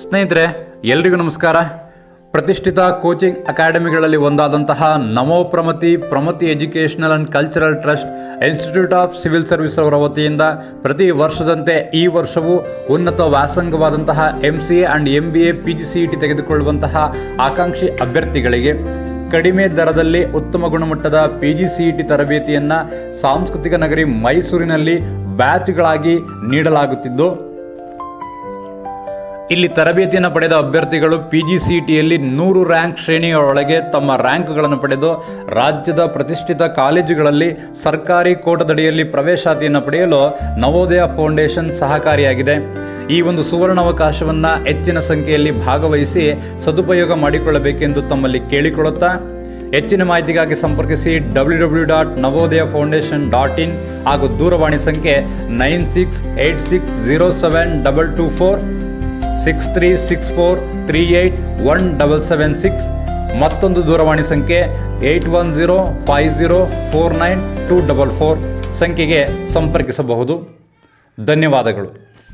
ಸ್ನೇಹಿತರೆ, ಎಲ್ರಿಗೂ ನಮಸ್ಕಾರ. ಪ್ರತಿಷ್ಠಿತ ಕೋಚಿಂಗ್ ಅಕಾಡೆಮಿಗಳಲ್ಲಿ ಒಂದಾದಂತಹ Namo Pramati educational and cultural trust institute of civil service ಅವರ ವತಿಯಿಂದ ಪ್ರತಿ ವರ್ಷದಂತೆ ಈ ವರ್ಷವೂ ಉನ್ನತ ವ್ಯಾಸಂಗವಾದಂತಹ M C A and M B A P G C E T ತೆಗೆದುಕೊಳ್ಳುವಂತಹ ಆಕಾಂಕ್ಷಿ ಅಭ್ಯರ್ಥಿಗಳಿಗೆ ಕಡಿಮೆ ದರದಲ್ಲಿ ಉತ್ತಮ ಗುಣಮಟ್ಟದ P G C E T ತರಬೇತಿಯನ್ನು ಸಾಂಸ್ಕೃತಿಕ ನಗರಿ ಮೈಸೂರಿನಲ್ಲಿ ಬ್ಯಾಚ್ಗಳಾಗಿ ನೀಡಲಾಗುತ್ತಿದ್ದು ಇಲ್ಲಿ ತರಬೇತಿಯನ್ನು ಪಡೆದ ಅಭ್ಯರ್ಥಿಗಳು ಪಿ ಜಿ ಸಿ ಟಿಯಲ್ಲಿ ನೂರು ರ್ಯಾಂಕ್ ಶ್ರೇಣಿಯೊಳಗೆ ತಮ್ಮ ರ್ಯಾಂಕ್ಗಳನ್ನು ಪಡೆದು ರಾಜ್ಯದ ಪ್ರತಿಷ್ಠಿತ ಕಾಲೇಜುಗಳಲ್ಲಿ ಸರ್ಕಾರಿ ಕೋಟದಡಿಯಲ್ಲಿ ಪ್ರವೇಶಾತಿಯನ್ನು ಪಡೆಯಲು ನವೋದಯ ಫೌಂಡೇಶನ್ ಸಹಕಾರಿಯಾಗಿದೆ. ಈ ಒಂದು ಸುವರ್ಣಾವಕಾಶವನ್ನು ಹೆಚ್ಚಿನ ಸಂಖ್ಯೆಯಲ್ಲಿ ಭಾಗವಹಿಸಿ ಸದುಪಯೋಗ ಮಾಡಿಕೊಳ್ಳಬೇಕೆಂದು ತಮ್ಮಲ್ಲಿ ಕೇಳಿಕೊಳ್ಳುತ್ತಾ ಹೆಚ್ಚಿನ ಮಾಹಿತಿಗಾಗಿ ಸಂಪರ್ಕಿಸಿ W W dot Navodaya foundation dot in ಹಾಗೂ ದೂರವಾಣಿ ಸಂಖ್ಯೆ nine six eight six zero seven double two four six three six four three eight one double seven six ಮತ್ತೊಂದು ದೂರವಾಣಿ ಸಂಖ್ಯೆ eight one zero five zero four nine two double four ಸಂಖ್ಯೆಗೆ ಸಂಪರ್ಕಿಸಬಹುದು. ಧನ್ಯವಾದಗಳು.